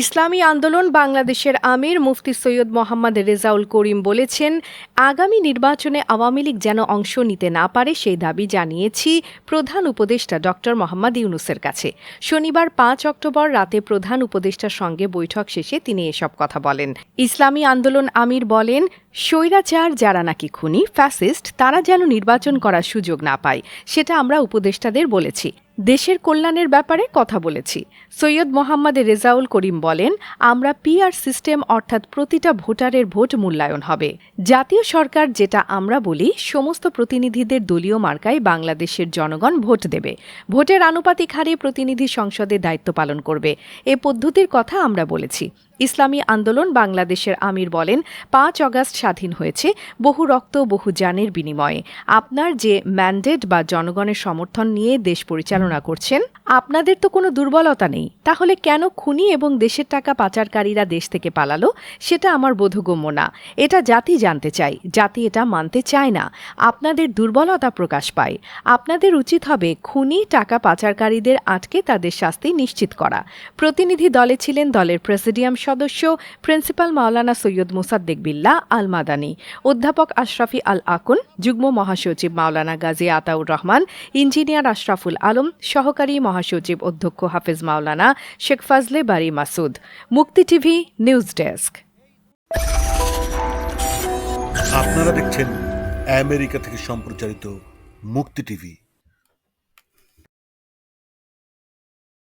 ইসলামী আন্দোলন বাংলাদেশের আমির মুফতি সৈয়দ মোহাম্মদ রেজাউল করিম বলেছেন, আগামী নির্বাচনে আওয়ামী লীগ যেন অংশ নিতে না পারে সেই দাবি জানিয়েছি প্রধান উপদেষ্টা ড. মোহাম্মদ ইউনুসের কাছে। শনিবার পাঁচ অক্টোবর রাতে প্রধান উপদেষ্টার সঙ্গে বৈঠক শেষে তিনি এসব কথা বলেন। ইসলামী আন্দোলন আমির বলেন, স্বৈরাচার যারা নাকি খুনি, ফ্যাসিস্ট, তারা যেন নির্বাচন করার সুযোগ না পায়, সেটা আমরা উপদেষ্টাদের বলেছি। দেশের কল্যাণের ব্যাপারে কথা বলেছি। সৈয়দ মোহাম্মদ রেজাউল করিম বলেন, আমরা পিআর সিস্টেম অর্থাৎ প্রতিটা ভোটারের ভোট মূল্যায়ন হবে। জাতীয় সরকার যেটা আমরা বলি, সমস্ত প্রতিনিধিদের দলীয় মার্কায় বাংলাদেশের জনগণ ভোট দেবে। ভোটের আনুপাতিক হারে প্রতিনিধি সংসদে দায়িত্ব পালন করবে। এ পদ্ধতির কথা আমরা বলেছি। ইসলামী আন্দোলন বাংলাদেশের আমির বলেন, পাঁচ অগাস্ট স্বাধীন হয়েছে, বহু রক্ত, বহু জানের বিনিময়ে। আপনার যে ম্যান্ডেট বা জনগণের সমর্থন নিয়ে দেশ পরিচালনা করছেন, আপনাদের তো কোনো দুর্বলতা নেই। তাহলে কেন খুনি এবং দেশের টাকা পাচারকারীরা দেশ থেকে পালালো? সেটা আমার বোধগম্য না। এটা জাতি জানতে চাই জাতি এটা মানতে চায় না। আপনাদের দুর্বলতা প্রকাশ পায়। আপনাদের উচিত হবে খুনি টাকা পাচারকারীদের আটকে তাদের শাস্তি নিশ্চিত করা। প্রতিনিধি দলে ছিলেন দলের প্রেসিডিয়াম সদস্য প্রিন্সিপাল মাওলানা সৈয়দ মুসাদ্দেক বিল্লা আল মাদানী অধ্যাপক আশরাফি আল আকুন যুগ্ম মহাসচিব মাওলানা গাজী আতাউর রহমান, ইঞ্জিনিয়ার আশরাফুল আলম, সহকারী মহাসচিব অধ্যক্ষ হাফিজ মাওলানা শেখ ফাজলে বারি মাসুদ। মুক্তি টিভি নিউজ ডেস্ক। আপনারা দেখছেন আমেরিকা থেকে সম্প্রচারিত মুক্তি টিভি।